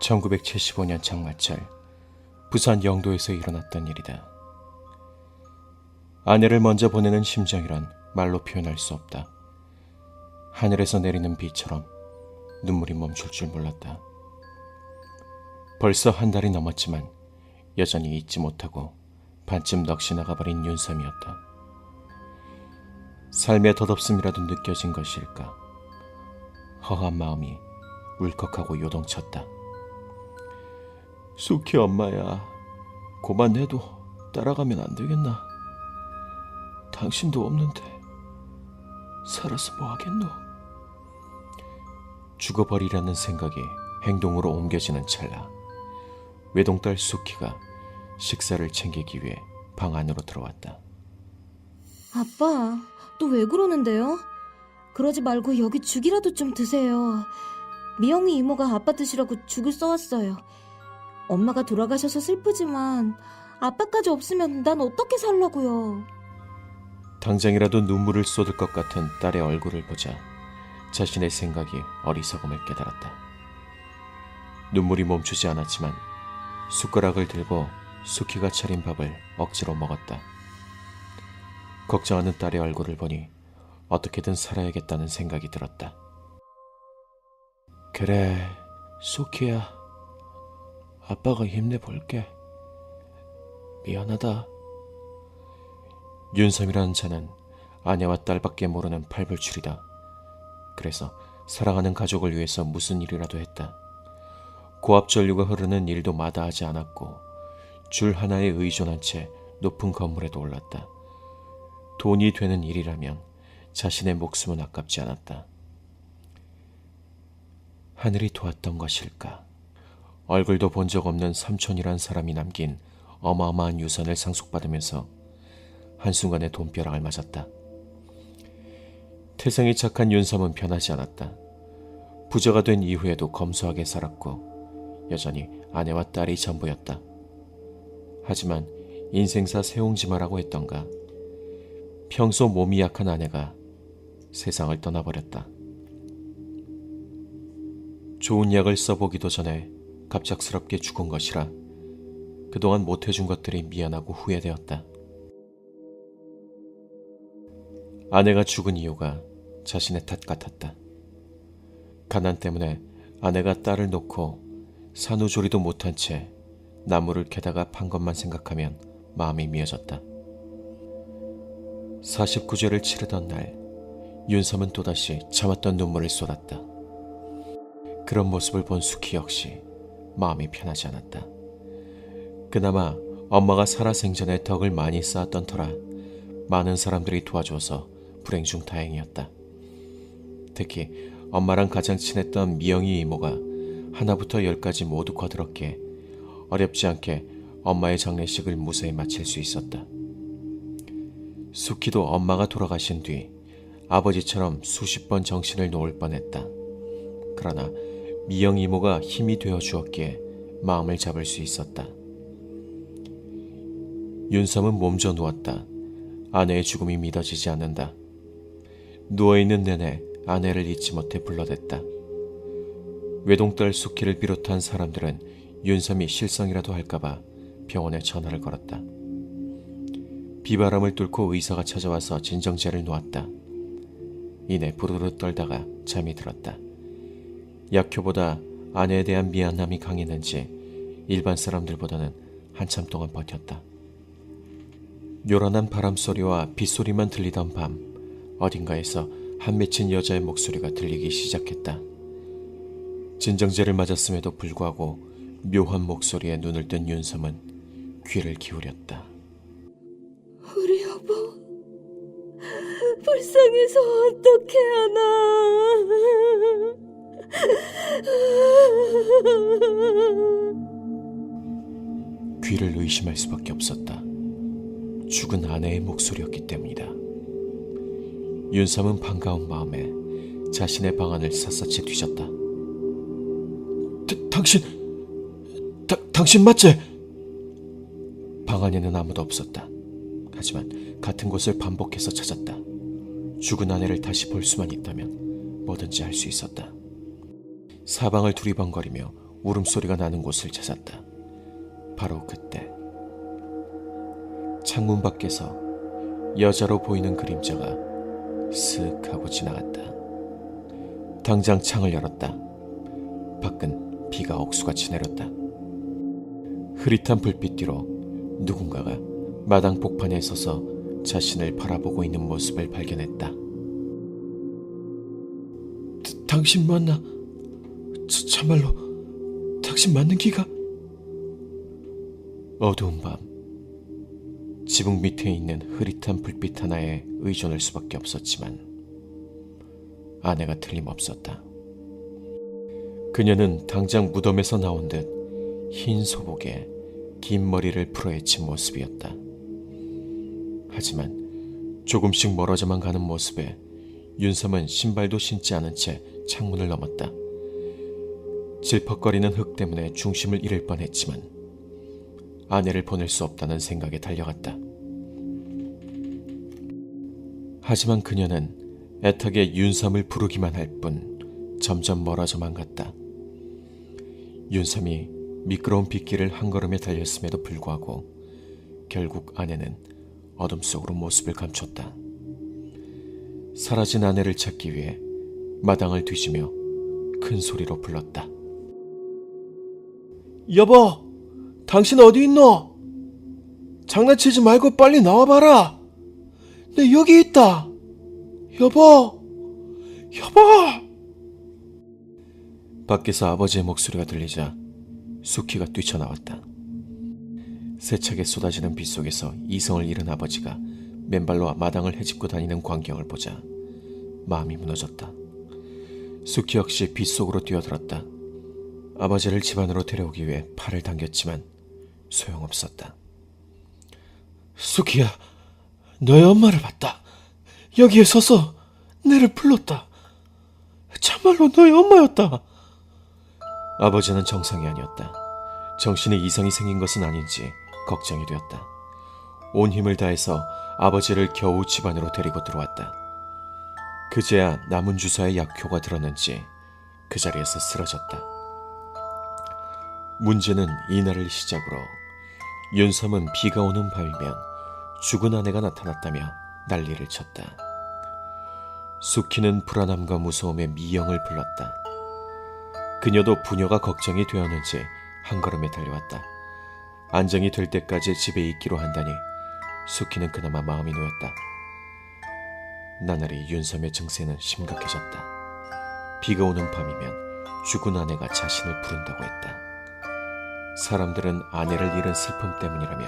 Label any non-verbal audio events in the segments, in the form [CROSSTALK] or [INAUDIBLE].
1975년 장마철 부산 영도에서 일어났던 일이다. 아내를 먼저 보내는 심정이란 말로 표현할 수 없다. 하늘에서 내리는 비처럼 눈물이 멈출 줄 몰랐다. 벌써 한 달이 넘었지만 여전히 잊지 못하고 반쯤 넋이 나가버린 윤섬이었다. 삶의 덧없음이라도 느껴진 것일까? 허한 마음이 울컥하고 요동쳤다. 수키 엄마야, 고만 해도 따라가면 안 되겠나? 당신도 없는데 살아서 뭐 하겠노? 죽어버리라는 생각이 행동으로 옮겨지는 찰나 외동딸 수키가 식사를 챙기기 위해 방 안으로 들어왔다. 아빠, 또 왜 그러는데요? 그러지 말고 여기 죽이라도 좀 드세요. 미영이 이모가 아빠 드시라고 죽을 써왔어요. 엄마가 돌아가셔서 슬프지만 아빠까지 없으면 난 어떻게 살라고요? 당장이라도 눈물을 쏟을 것 같은 딸의 얼굴을 보자 자신의 생각이 어리석음을 깨달았다. 눈물이 멈추지 않았지만 숟가락을 들고 수키가 차린 밥을 억지로 먹었다. 걱정하는 딸의 얼굴을 보니 어떻게든 살아야겠다는 생각이 들었다. 그래, 수키야. 아빠가 힘내볼게. 미안하다. 윤섬이라는 자는 아내와 딸밖에 모르는 팔불출이다. 그래서 사랑하는 가족을 위해서 무슨 일이라도 했다. 고압 전류가 흐르는 일도 마다하지 않았고 줄 하나에 의존한 채 높은 건물에도 올랐다. 돈이 되는 일이라면 자신의 목숨은 아깝지 않았다. 하늘이 도왔던 것일까? 얼굴도 본 적 없는 삼촌이란 사람이 남긴 어마어마한 유산을 상속받으면서 한순간에 돈벼락을 맞았다. 태생이 착한 윤섬은 변하지 않았다. 부자가 된 이후에도 검소하게 살았고 여전히 아내와 딸이 전부였다. 하지만 인생사 세옹지마라고 했던가 평소 몸이 약한 아내가 세상을 떠나버렸다. 좋은 약을 써보기도 전에 갑작스럽게 죽은 것이라 그동안 못해준 것들이 미안하고 후회되었다. 아내가 죽은 이유가 자신의 탓 같았다. 가난 때문에 아내가 딸을 놓고 산후조리도 못한 채 나무를 캐다가 판 것만 생각하면 마음이 미어졌다. 49제를 치르던 날, 윤섬은 또다시 참았던 눈물을 쏟았다. 그런 모습을 본 수키 역시 마음이 편하지 않았다. 그나마 엄마가 살아생전에 덕을 많이 쌓았던 터라 많은 사람들이 도와줘서 불행 중 다행이었다. 특히 엄마랑 가장 친했던 미영이 이모가 하나부터 열까지 모두 거들었기에 어렵지 않게 엄마의 장례식을 무사히 마칠 수 있었다. 수키도 엄마가 돌아가신 뒤 아버지처럼 수십 번 정신을 놓을 뻔했다. 그러나 미영 이모가 힘이 되어 주었기에 마음을 잡을 수 있었다. 윤섬은 몸져 누웠다. 아내의 죽음이 믿어지지 않는다. 누워있는 내내 아내를 잊지 못해 불러댔다. 외동딸 수키를 비롯한 사람들은 윤섬이 실성이라도 할까봐 병원에 전화를 걸었다. 비바람을 뚫고 의사가 찾아와서 진정제를 놓았다. 이내 부르르 떨다가 잠이 들었다. 약효보다 아내에 대한 미안함이 강했는지 일반 사람들보다는 한참 동안 버텼다. 요란한 바람소리와 빗소리만 들리던 밤 어딘가에서 한 맺힌 여자의 목소리가 들리기 시작했다. 진정제를 맞았음에도 불구하고 묘한 목소리에 눈을 뜬 윤섬은 귀를 기울였다. 우리 여보, 불쌍해서 어떻게 하나. 귀를 의심할 수밖에 없었다. 죽은 아내의 목소리였기 때문이다. 윤섬은 반가운 마음에 자신의 방안을 샅샅이 뒤졌다. 다, 당신, 다, 당신 맞지? 방 안에는 아무도 없었다. 하지만 같은 곳을 반복해서 찾았다. 죽은 아내를 다시 볼 수만 있다면 뭐든지 할 수 있었다. 사방을 두리번거리며 울음소리가 나는 곳을 찾았다. 바로 그때 창문 밖에서 여자로 보이는 그림자가 슥 하고 지나갔다. 당장 창을 열었다. 밖은 비가 억수같이 내렸다. 흐릿한 불빛 뒤로 누군가가 마당 복판에 서서 자신을 바라보고 있는 모습을 발견했다. 당신 맞나? 저, 참말로 당신 맞는 기가? 어두운 밤 지붕 밑에 있는 흐릿한 불빛 하나에 의존할 수밖에 없었지만 아내가 틀림없었다. 그녀는 당장 무덤에서 나온 듯 흰 소복에 긴 머리를 풀어헤친 모습이었다. 하지만 조금씩 멀어져만 가는 모습에 윤섬은 신발도 신지 않은 채 창문을 넘었다. 질퍽거리는 흙 때문에 중심을 잃을 뻔했지만 아내를 보낼 수 없다는 생각에 달려갔다. 하지만 그녀는 애타게 윤섬을 부르기만 할 뿐 점점 멀어져만 갔다. 윤섬이 미끄러운 빗길을 한 걸음에 달렸음에도 불구하고 결국 아내는 어둠 속으로 모습을 감췄다. 사라진 아내를 찾기 위해 마당을 뒤지며 큰 소리로 불렀다. 여보, 당신 어디 있노? 장난치지 말고 빨리 나와봐라. 내 여기 있다. 여보, 여보. 밖에서 아버지의 목소리가 들리자 수키가 뛰쳐나왔다. 세차게 쏟아지는 빗 속에서 이성을 잃은 아버지가 맨발로 마당을 헤집고 다니는 광경을 보자 마음이 무너졌다. 수키 역시 빗 속으로 뛰어들었다. 아버지를 집안으로 데려오기 위해 팔을 당겼지만 소용없었다. 수키야, 너의 엄마를 봤다. 여기에 서서 내를 불렀다. 참말로 너의 엄마였다. 아버지는 정상이 아니었다. 정신에 이상이 생긴 것은 아닌지 걱정이 되었다. 온 힘을 다해서 아버지를 겨우 집안으로 데리고 들어왔다. 그제야 남은 주사의 약효가 들었는지 그 자리에서 쓰러졌다. 문제는 이날을 시작으로 윤섬은 비가 오는 밤이면 죽은 아내가 나타났다며 난리를 쳤다. 수키는 불안함과 무서움에 미영을 불렀다. 그녀도 부녀가 걱정이 되었는지 한 걸음에 달려왔다. 안정이 될 때까지 집에 있기로 한다니 수키는 그나마 마음이 놓였다. 나날이 윤섬의 증세는 심각해졌다. 비가 오는 밤이면 죽은 아내가 자신을 부른다고 했다. 사람들은 아내를 잃은 슬픔 때문이라며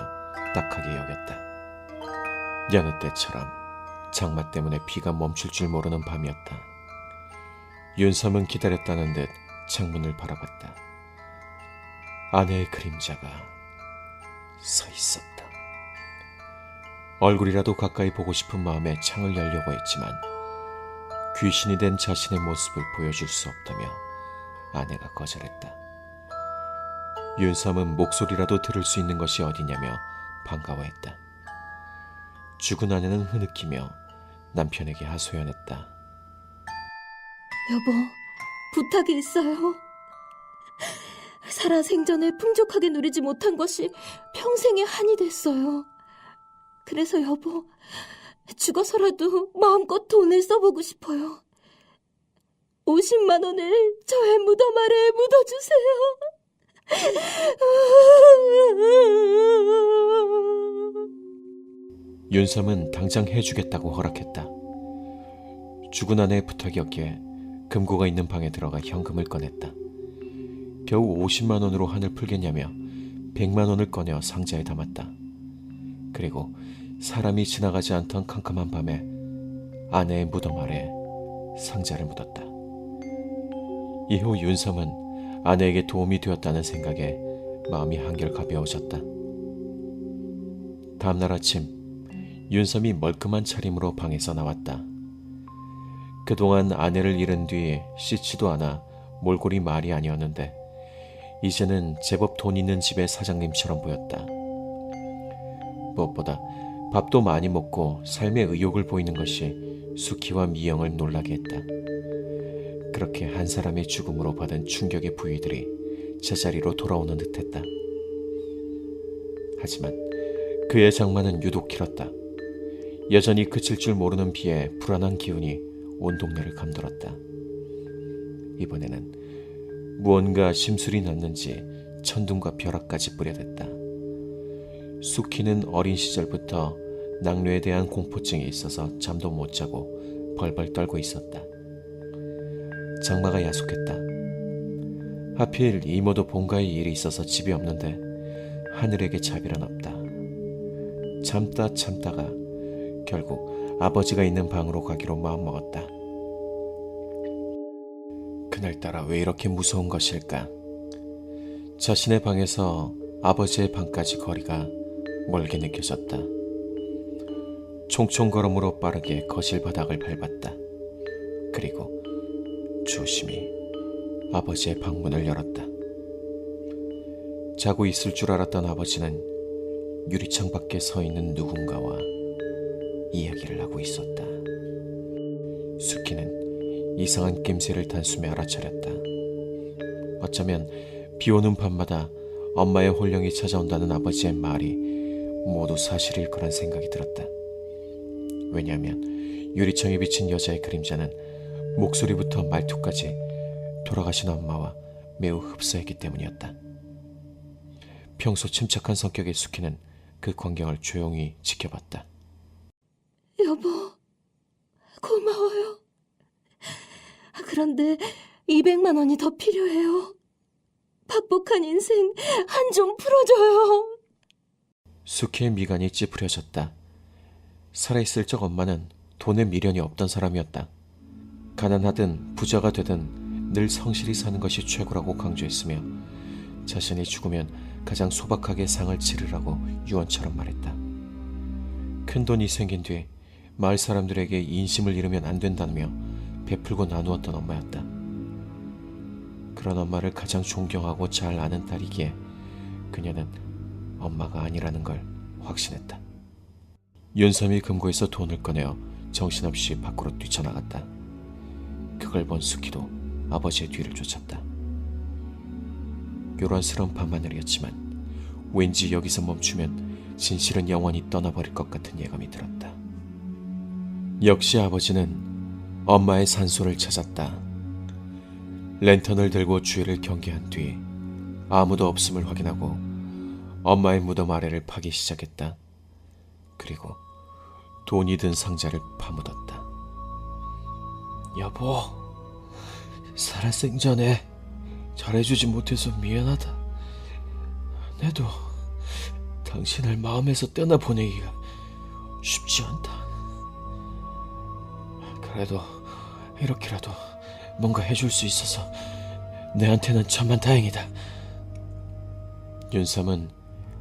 딱하게 여겼다. 여느 때처럼 장마 때문에 비가 멈출 줄 모르는 밤이었다. 윤섬은 기다렸다는 듯 창문을 바라봤다. 아내의 그림자가 서 있었다. 얼굴이라도 가까이 보고 싶은 마음에 창을 열려고 했지만 귀신이 된 자신의 모습을 보여줄 수 없다며 아내가 거절했다. 윤삼은 목소리라도 들을 수 있는 것이 어디냐며 반가워했다. 죽은 아내는 흐느끼며 남편에게 하소연했다. 여보, 부탁이 있어요. 살아 생전에 풍족하게 누리지 못한 것이 평생의 한이 됐어요. 그래서 여보, 죽어서라도 마음껏 돈을 써보고 싶어요. 50만 원을 저의 무덤 아래에 묻어주세요. 윤삼은 당장 해주겠다고 허락했다. 죽은 아내의 부탁이었기에 금고가 있는 방에 들어가 현금을 꺼냈다. 겨우 50만 원으로 한을 풀겠냐며 100만 원을 꺼내 상자에 담았다. 그리고 사람이 지나가지 않던 캄캄한 밤에 아내의 무덤 아래 상자를 묻었다. 이후 윤섬은 아내에게 도움이 되었다는 생각에 마음이 한결 가벼워졌다. 다음날 아침 윤섬이 멀끔한 차림으로 방에서 나왔다. 그동안 아내를 잃은 뒤 씻지도 않아 몰골이 말이 아니었는데 이제는 제법 돈 있는 집의 사장님처럼 보였다. 무엇보다 밥도 많이 먹고 삶의 의욕을 보이는 것이 수키와 미영을 놀라게 했다. 그렇게 한 사람의 죽음으로 받은 충격의 부위들이 제자리로 돌아오는 듯했다. 하지만 그의 장마는 유독 길었다. 여전히 그칠 줄 모르는 비에 불안한 기운이 온 동네를 감돌았다. 이번에는 무언가 심술이 났는지 천둥과 벼락까지 뿌려댔다. 수키는 어린 시절부터 낙뢰에 대한 공포증이 있어서 잠도 못 자고 벌벌 떨고 있었다. 장마가 야속했다. 하필 이모도 본가에 일이 있어서 집이 없는데 하늘에게 자비란 없다. 참다 참다가 결국 아버지가 있는 방으로 가기로 마음먹었다. 그날따라 왜 이렇게 무서운 것일까? 자신의 방에서 아버지의 방까지 거리가 멀게 느껴졌다. 총총 걸음으로 빠르게 거실 바닥을 밟았다. 그리고 조심히 아버지의 방문을 열었다. 자고 있을 줄 알았던 아버지는 유리창 밖에 서 있는 누군가와 이야기를 하고 있었다. 수키는 이상한 낌새를 단숨에 알아차렸다. 어쩌면 비 오는 밤마다 엄마의 홀령이 찾아온다는 아버지의 말이 모두 사실일 거란 생각이 들었다. 왜냐하면 유리창에 비친 여자의 그림자는 목소리부터 말투까지 돌아가신 엄마와 매우 흡사했기 때문이었다. 평소 침착한 성격의 수키는 그 광경을 조용히 지켜봤다. 여보, 고마워요. 그런데 200만 원이 더 필요해요. 박복한 인생 한 좀 풀어줘요. 수키의 미간이 찌푸려졌다. 살아있을 적 엄마는 돈에 미련이 없던 사람이었다. 가난하든 부자가 되든 늘 성실히 사는 것이 최고라고 강조했으며 자신이 죽으면 가장 소박하게 상을 치르라고 유언처럼 말했다. 큰 돈이 생긴 뒤 마을 사람들에게 인심을 잃으면 안 된다며 베풀고 나누었던 엄마였다. 그런 엄마를 가장 존경하고 잘 아는 딸이기에 그녀는 엄마가 아니라는 걸 확신했다. 윤삼이 금고에서 돈을 꺼내어 정신없이 밖으로 뛰쳐나갔다. 그걸 본 수키도 아버지의 뒤를 쫓았다. 요란스러운 밤하늘이었지만 왠지 여기서 멈추면 진실은 영원히 떠나버릴 것 같은 예감이 들었다. 역시 아버지는 엄마의 산소를 찾았다. 랜턴을 들고 주위를 경계한 뒤 아무도 없음을 확인하고 엄마의 무덤 아래를 파기 시작했다. 그리고 돈이 든 상자를 파묻었다. 여보, 살아생전에 잘해주지 못해서 미안하다. 내도 당신을 마음에서 떠나보내기가 쉽지 않다. 그래도 이렇게라도 뭔가 해줄 수 있어서 내한테는 천만 다행이다. 윤삼은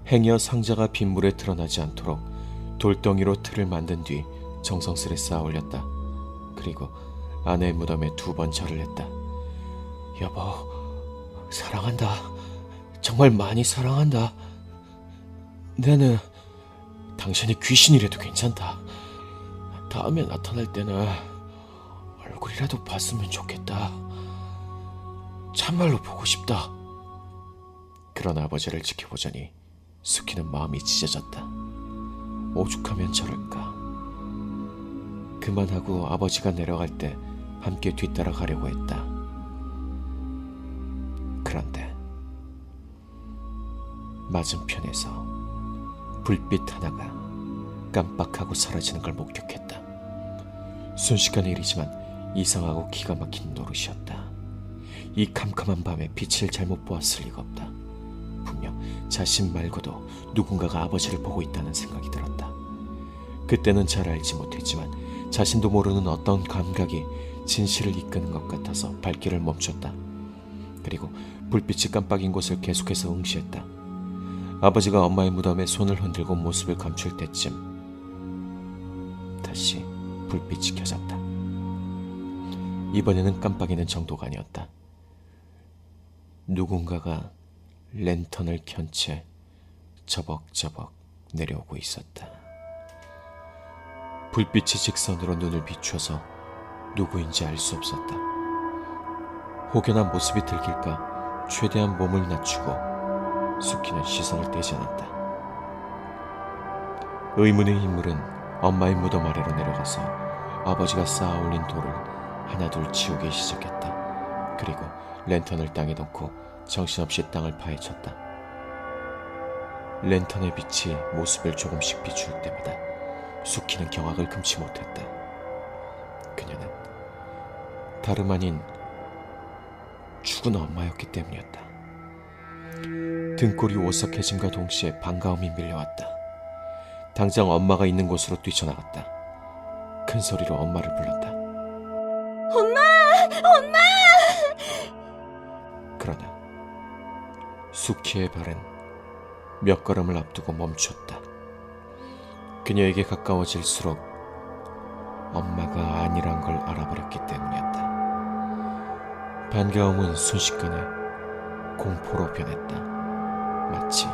행여 상자가 빗물에 드러나지 않도록 돌덩이로 틀을 만든 뒤 정성스레 쌓아 올렸다. 그리고 아내의 무덤에 두 번 절을 했다. 여보, 사랑한다. 정말 많이 사랑한다. 나는 당신이 귀신이라도 괜찮다. 다음에 나타날 때는 얼굴이라도 봤으면 좋겠다. 참말로 보고 싶다. 그런 아버지를 지켜보자니 수키는 마음이 찢어졌다. 오죽하면 저럴까. 그만하고 아버지가 내려갈 때 함께 뒤따라 가려고 했다. 그런데 맞은편에서 불빛 하나가 깜빡하고 사라지는 걸 목격했다. 순식간의 일이지만 이상하고 기가 막힌 노릇이었다. 이 캄캄한 밤에 빛을 잘못 보았을 리가 없다. 분명 자신 말고도 누군가가 아버지를 보고 있다는 생각이 들었다. 그때는 잘 알지 못했지만 자신도 모르는 어떤 감각이 진실을 이끄는 것 같아서 발길을 멈췄다. 그리고 불빛이 깜빡인 곳을 계속해서 응시했다. 아버지가 엄마의 무덤에 손을 흔들고 모습을 감출 때쯤 다시 불빛이 켜졌다. 이번에는 깜빡이는 정도가 아니었다. 누군가가 랜턴을 켠 채 저벅저벅 내려오고 있었다. 불빛이 직선으로 눈을 비추어서 누구인지 알 수 없었다. 혹여나 모습이 들킬까 최대한 몸을 낮추고 수키는 시선을 떼지 않았다. 의문의 인물은 엄마의 무덤 아래로 내려가서 아버지가 쌓아 올린 돌을 하나둘 치우기 시작했다. 그리고 랜턴을 땅에 놓고 정신없이 땅을 파헤쳤다. 랜턴의 빛이 모습을 조금씩 비출 때마다 수키는 경악을 금치 못했다. 그녀는 다름 아닌 죽은 엄마였기 때문이었다. 등골이 오싹해짐과 동시에 반가움이 밀려왔다. 당장 엄마가 있는 곳으로 뛰쳐나갔다. 큰 소리로 엄마를 불렀다. 엄마! 엄마! 그러나 수키의 발은 몇 걸음을 앞두고 멈췄다. 그녀에게 가까워질수록 엄마가 아니란 걸 알아버렸기 때문이었다. 반가움은 순식간에 공포로 변했다. 마치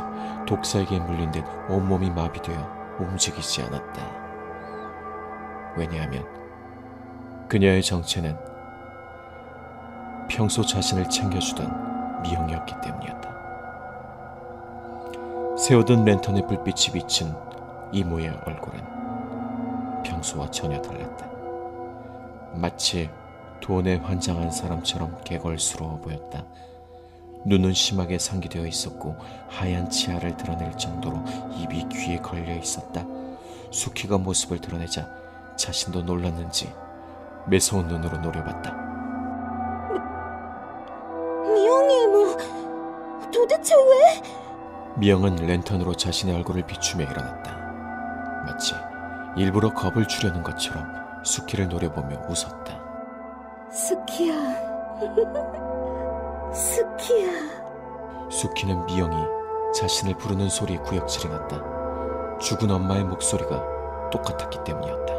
독사에게 물린 듯 온몸이 마비되어 움직이지 않았다. 왜냐하면 그녀의 정체는 평소 자신을 챙겨주던 미영이었기 때문이었다. 세우던 랜턴의 불빛이 비친 이모의 얼굴은 평소와 전혀 달랐다. 마치 돈에 환장한 사람처럼 개걸스러워 보였다. 눈은 심하게 상기되어 있었고 하얀 치아를 드러낼 정도로 입이 귀에 걸려 있었다. 수키가 모습을 드러내자 자신도 놀랐는지 매서운 눈으로 노려봤다. 미영이 이모, 도대체 왜? 미영은 랜턴으로 자신의 얼굴을 비추며 일어났다. 마치 일부러 겁을 주려는 것처럼 수키를 노려보며 웃었다. 스키야. [LAUGHS] 스키야. 수키는 미영이 자신을 부르는 소리에 구역질이 났다. 죽은 엄마의 목소리가 똑같았기 때문이었다.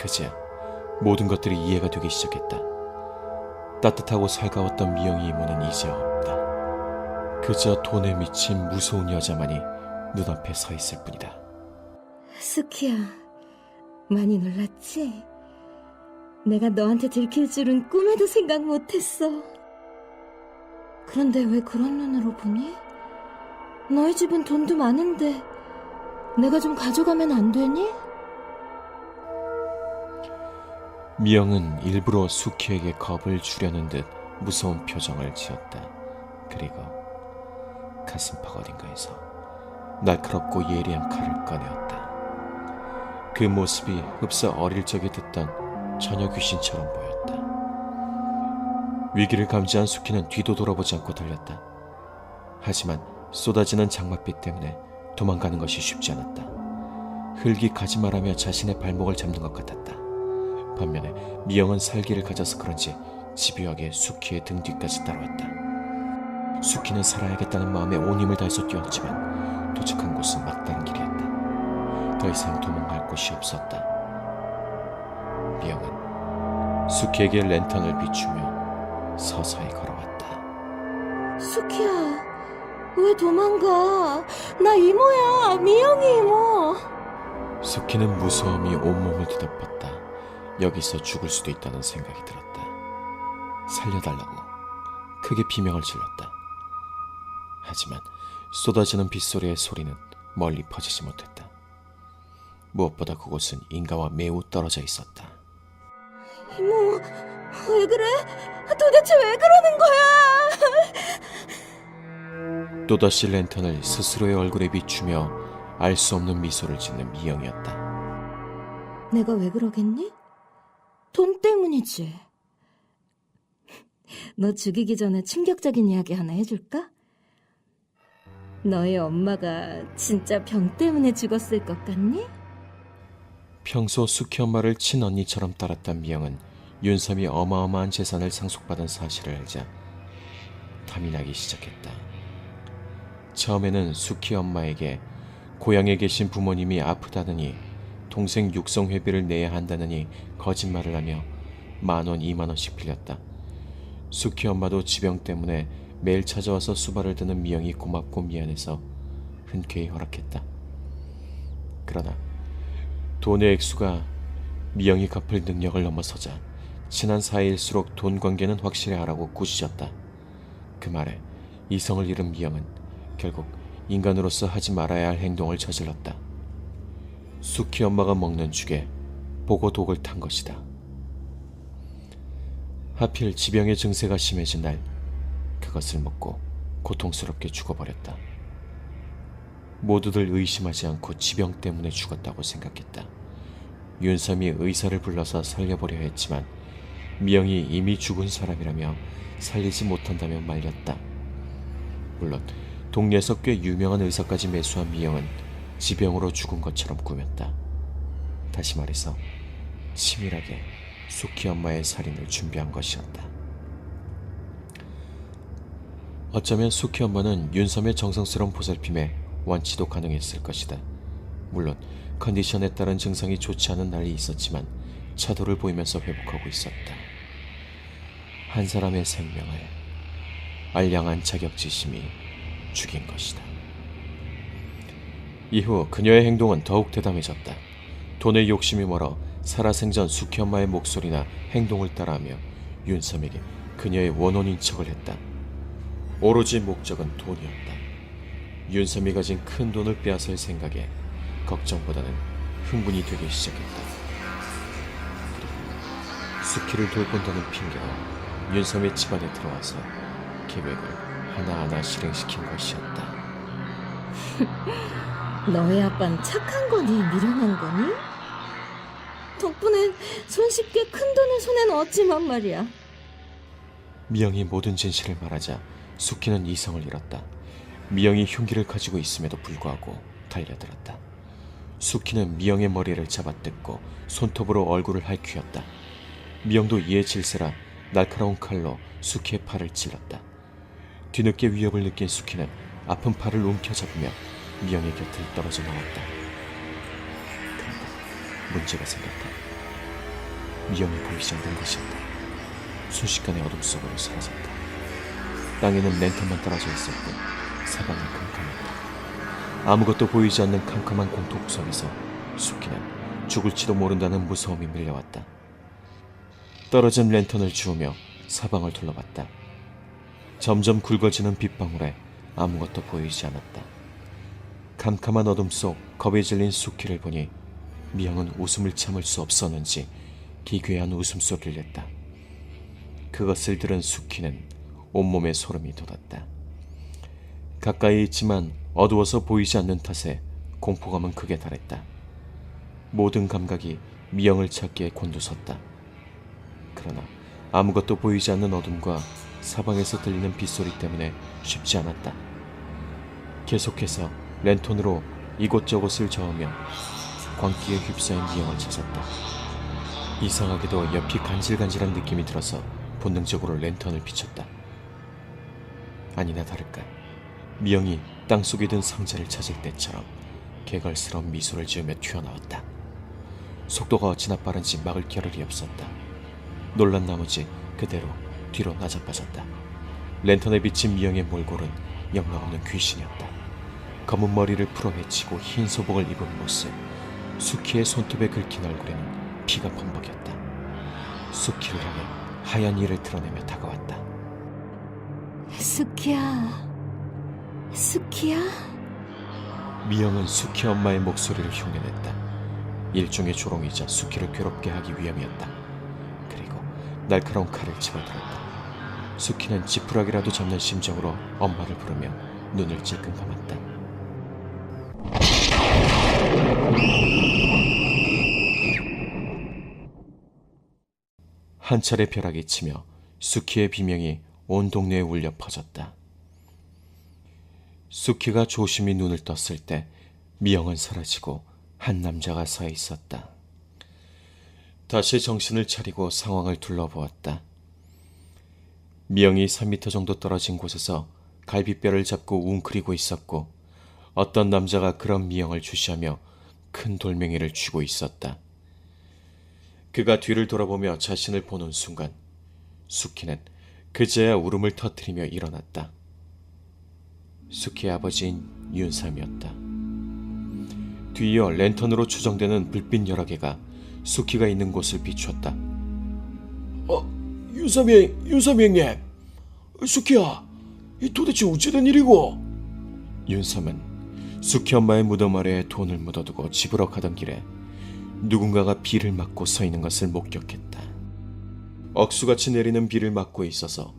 그제야 모든 것들이 이해가 되기 시작했다. 따뜻하고 살가웠던 미영이 이모는 이제 없다. 그저 돈에 미친 무서운 여자만이 눈앞에 서 있을 뿐이다. 스키야, 많이 놀랐지? 내가 너한테 들킬 줄은 꿈에도 생각 못했어. 그런데 왜 그런 눈으로 보니? 너희 집은 돈도 많은데 내가 좀 가져가면 안 되니? 미영은 일부러 수키에게 겁을 주려는 듯 무서운 표정을 지었다. 그리고 가슴팍 어딘가에서 날카롭고 예리한 칼을 꺼내었다. 그 모습이 흡사 어릴 적에 듣던 처녀 귀신처럼 보였다. 위기를 감지한 수키는 뒤도 돌아보지 않고 달렸다. 하지만 쏟아지는 장맛빛 때문에 도망가는 것이 쉽지 않았다. 흙이 가지마라며 자신의 발목을 잡는 것 같았다. 반면에 미영은 살기를 가져서 그런지 집요하게 수키의 등 뒤까지 따라왔다. 수키는 살아야겠다는 마음에 온 힘을 다해서 뛰었지만 도착한 곳은 막다른 길이었다. 더 이상 도망갈 곳이 없었다. 미영은 수키에게 랜턴을 비추며 서서히 걸어왔다. 스키야, 왜 도망가? 나 이모야, 미영이 이모. 수키는 무서움이 온몸을 뒤덮었다. 여기서 죽을 수도 있다는 생각이 들었다. 살려달라고 크게 비명을 질렀다. 하지만 쏟아지는 빗소리의 소리는 멀리 퍼지지 못했다. 무엇보다 그곳은 인가와 매우 떨어져 있었다. 이모, 왜 그래? 도대체 왜 그러는 거야? [LAUGHS] 또다시 랜턴을 스스로의 얼굴에 비추며 알 수 없는 미소를 짓는 미영이었다. 내가 왜 그러겠니? 돈 때문이지. 너 죽이기 전에 충격적인 이야기 하나 해줄까? 너의 엄마가 진짜 병 때문에 죽었을 것 같니? 평소 수키 엄마를 친언니처럼 따랐던 미영은 윤섬이 어마어마한 재산을 상속받은 사실을 알자 탐이 나기 시작했다. 처음에는 수키 엄마에게 고향에 계신 부모님이 아프다느니 동생 육성 회비를 내야 한다느니 거짓말을 하며 만 원, 이만 원씩 빌렸다. 수키 엄마도 지병 때문에 매일 찾아와서 수발을 드는 미영이 고맙고 미안해서 흔쾌히 허락했다. 그러나 돈의 액수가 미영이 갚을 능력을 넘어서자 친한 사이일수록 돈 관계는 확실히 하라고 꾸짖었다. 그 말에 이성을 잃은 미영은 결국 인간으로서 하지 말아야 할 행동을 저질렀다. 수키 엄마가 먹는 죽에 보고 독을 탄 것이다. 하필 지병의 증세가 심해진 날 그것을 먹고 고통스럽게 죽어버렸다. 모두들 의심하지 않고 지병 때문에 죽었다고 생각했다. 윤섬이 의사를 불러서 살려보려 했지만 미영이 이미 죽은 사람이라며 살리지 못한다며 말렸다. 물론 동네에서 꽤 유명한 의사까지 매수한 미영은 지병으로 죽은 것처럼 꾸몄다. 다시 말해서 치밀하게 수키 엄마의 살인을 준비한 것이었다. 어쩌면 수키 엄마는 윤섬의 정성스러운 보살핌에 완치도 가능했을 것이다. 물론 컨디션에 따른 증상이 좋지 않은 날이 있었지만 차도를 보이면서 회복하고 있었다. 한 사람의 생명을 알량한 자격지심이 죽인 것이다. 이후 그녀의 행동은 더욱 대담해졌다. 돈의 욕심이 멀어 살아생전 수키 엄마의 목소리나 행동을 따라하며 윤섬에게 그녀의 원혼인 척을 했다. 오로지 목적은 돈이었다. 윤섬이 가진 큰 돈을 빼앗을 생각에 걱정보다는 흥분이 되기 시작했다. 그리고 수키를 돌본다는 핑계로 윤섬의 집안에 들어와서 계획을 하나하나 실행시킨 것이었다. [LAUGHS] 너희 아빠는 착한 거니 미련한 거니? 덕분에 손쉽게 큰 돈을 손에 넣었지만 말이야. 미영이 모든 진실을 말하자 수키는 이성을 잃었다. 미영이 흉기를 가지고 있음에도 불구하고 달려들었다. 수키는 미영의 머리를 잡아뜯고 손톱으로 얼굴을 핥히었다. 미영도 이에 질세라 날카로운 칼로 수키의 팔을 찔렀다. 뒤늦게 위협을 느낀 수키는 아픈 팔을 움켜잡으며 미영의 곁을 떨어져 나왔다. 그런데 문제가 생겼다. 미영이 보이지 않는 것이었다. 순식간에 어둠 속으로 사라졌다. 땅에는 랜턴만 떨어져 있었고 사방이 캄캄했다. 아무것도 보이지 않는 캄캄한 공토 속에서 수키는 죽을지도 모른다는 무서움이 밀려왔다. 떨어진 랜턴을 주우며 사방을 둘러봤다. 점점 굵어지는 빛방울에 아무것도 보이지 않았다. 캄캄한 어둠 속 겁에 질린 수키를 보니 미영은 웃음을 참을 수 없었는지 기괴한 웃음소리를 냈다. 그것을 들은 수키는 온몸에 소름이 돋았다. 가까이 있지만 어두워서 보이지 않는 탓에 공포감은 극에 달했다. 모든 감각이 미영을 찾기에 곤두섰다. 그러나 아무것도 보이지 않는 어둠과 사방에서 들리는 빗소리 때문에 쉽지 않았다. 계속해서 랜턴으로 이곳저곳을 저으며 광기에 휩싸인 미영을 찾았다. 이상하게도 옆이 간질간질한 느낌이 들어서 본능적으로 랜턴을 비췄다. 아니나 다를까 미영이 땅속에 든 상자를 찾을 때처럼 개걸스러운 미소를 지으며 튀어나왔다. 속도가 어찌나 빠른지 막을 겨를이 없었다. 놀란 나머지 그대로 뒤로 나자빠졌다. 랜턴에 비친 미영의 몰골은 영락없는 귀신이었다. 검은 머리를 풀어헤치고 흰 소복을 입은 모습, 수키의 손톱에 긁힌 얼굴에는 피가 범벅이었다. 수키를 향해 하얀 이를 드러내며 다가왔다. 스키야. 스키야? 미영은 수키 엄마의 목소리를 흉내냈다. 일종의 조롱이자 수키를 괴롭게 하기 위함이었다. 그리고 날카로운 칼을 집어들었다. 수키는 지푸라기라도 잡는 심정으로 엄마를 부르며 눈을 찔끔 감았다. 한 차례 벼락이 치며 수키의 비명이 온 동네에 울려 퍼졌다. 수키가 조심히 눈을 떴을 때 미영은 사라지고 한 남자가 서 있었다. 다시 정신을 차리고 상황을 둘러보았다. 미영이 3미터 정도 떨어진 곳에서 갈비뼈를 잡고 웅크리고 있었고 어떤 남자가 그런 미영을 주시하며 큰 돌멩이를 쥐고 있었다. 그가 뒤를 돌아보며 자신을 보는 순간 수키는 그제야 울음을 터뜨리며 일어났다. 수키의 아버지인 윤삼이었다. 뒤이어 랜턴으로 추정되는 불빛 여러 개가 수키가 있는 곳을 비추었다. 어, 윤삼이, 윤삼이 형님, 수키야, 이 도대체 어찌된 일이고? 윤삼은 수키 엄마의 무덤 아래에 돈을 묻어두고 집으로 가던 길에 누군가가 비를 맞고 서 있는 것을 목격했다. 억수같이 내리는 비를 맞고 있어서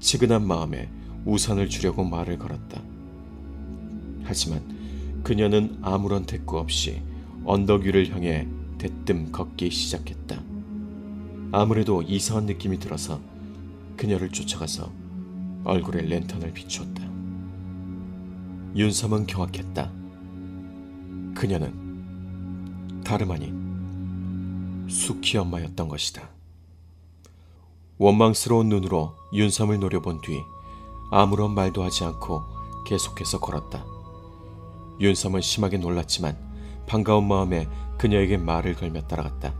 치근한 마음에 우산을 주려고 말을 걸었다. 하지만 그녀는 아무런 대꾸 없이 언덕 위를 향해 대뜸 걷기 시작했다. 아무래도 이상한 느낌이 들어서 그녀를 쫓아가서 얼굴에 랜턴을 비추었다. 윤섬은 경악했다. 그녀는 다름 아닌 수키 엄마였던 것이다. 원망스러운 눈으로 윤섬을 노려본 뒤 아무런 말도 하지 않고 계속해서 걸었다. 윤섬은 심하게 놀랐지만 반가운 마음에 그녀에게 말을 걸며 따라갔다.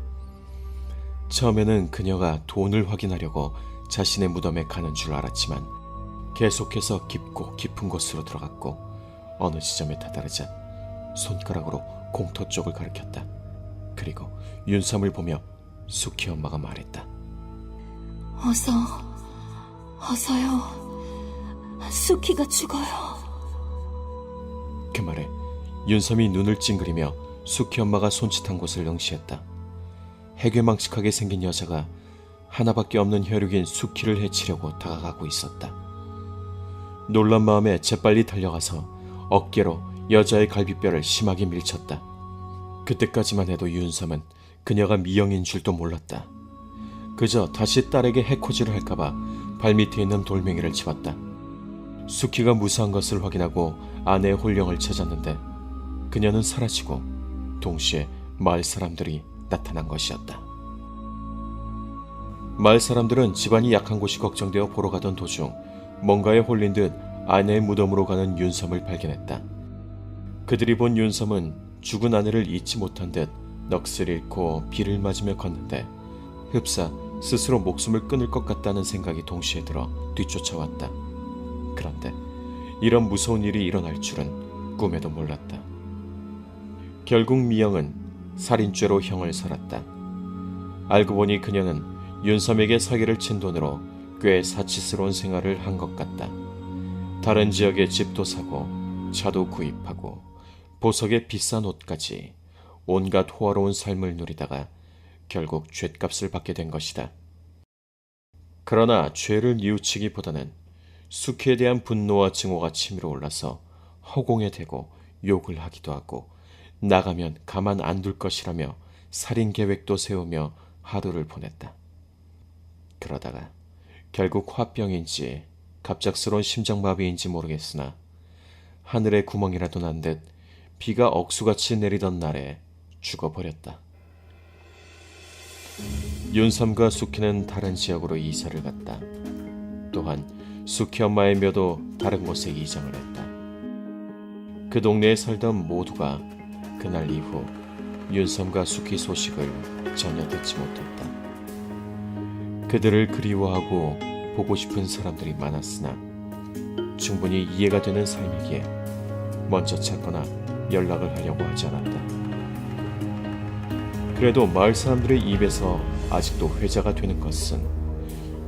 처음에는 그녀가 돈을 확인하려고 자신의 무덤에 가는 줄 알았지만 계속해서 깊고 깊은 곳으로 들어갔고 어느 지점에 다다르자 손가락으로 공터 쪽을 가리켰다. 그리고 윤섬을 보며 수키 엄마가 말했다. 어서, 어서요. 수키가 죽어요. 그 말에 윤섬이 눈을 찡그리며 수키 엄마가 손짓한 곳을 응시했다. 해괴망측하게 생긴 여자가 하나밖에 없는 혈육인 수키를 해치려고 다가가고 있었다. 놀란 마음에 재빨리 달려가서 어깨로 여자의 갈비뼈를 심하게 밀쳤다. 그때까지만 해도 윤섬은 그녀가 미영인 줄도 몰랐다. 그저 다시 딸에게 해코지를 할까봐 발밑에 있는 돌멩이를 집었다. 수키가 무사한 것을 확인하고 아내의 홀령을 찾았는데 그녀는 사라지고 동시에 마을 사람들이 나타난 것이었다. 마을 사람들은 집안이 약한 곳이 걱정되어 보러 가던 도중 뭔가에 홀린 듯 아내의 무덤으로 가는 윤섬을 발견했다. 그들이 본 윤섬은 죽은 아내를 잊지 못한 듯 넋을 잃고 비를 맞으며 걷는데 흡사 스스로 목숨을 끊을 것 같다는 생각이 동시에 들어 뒤쫓아왔다. 그런데 이런 무서운 일이 일어날 줄은 꿈에도 몰랐다. 결국 미영은 살인죄로 형을 살았다. 알고 보니 그녀는 윤섬에게 사기를 친 돈으로 꽤 사치스러운 생활을 한 것 같다. 다른 지역에 집도 사고 차도 구입하고 보석에 비싼 옷까지 온갖 호화로운 삶을 누리다가 결국 죗값을 받게 된 것이다. 그러나 죄를 뉘우치기보다는 수키에 대한 분노와 증오가 치밀어 올라서 허공에 대고 욕을 하기도 하고 나가면 가만 안 둘 것이라며 살인 계획도 세우며 하루를 보냈다. 그러다가 결국 화병인지 갑작스러운 심장마비인지 모르겠으나 하늘에 구멍이라도 난 듯 비가 억수같이 내리던 날에 죽어버렸다. 윤섬과 수키는 다른 지역으로 이사를 갔다. 또한 수키 엄마의 묘도 다른 곳에 이장을 했다. 그 동네에 살던 모두가 그날 이후 윤섬과 수키 소식을 전혀 듣지 못했다. 그들을 그리워하고 보고 싶은 사람들이 많았으나 충분히 이해가 되는 삶이기에 먼저 찾거나 연락을 하려고 하지 않았다. 그래도 마을 사람들의 입에서 아직도 회자가 되는 것은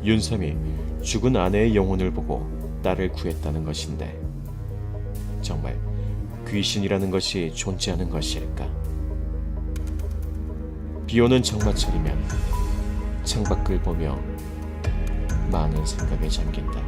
윤삼이 죽은 아내의 영혼을 보고 딸을 구했다는 것인데 정말 귀신이라는 것이 존재하는 것일까? 비오는 장마철이면 창밖을 보며 많은 생각에 잠긴다.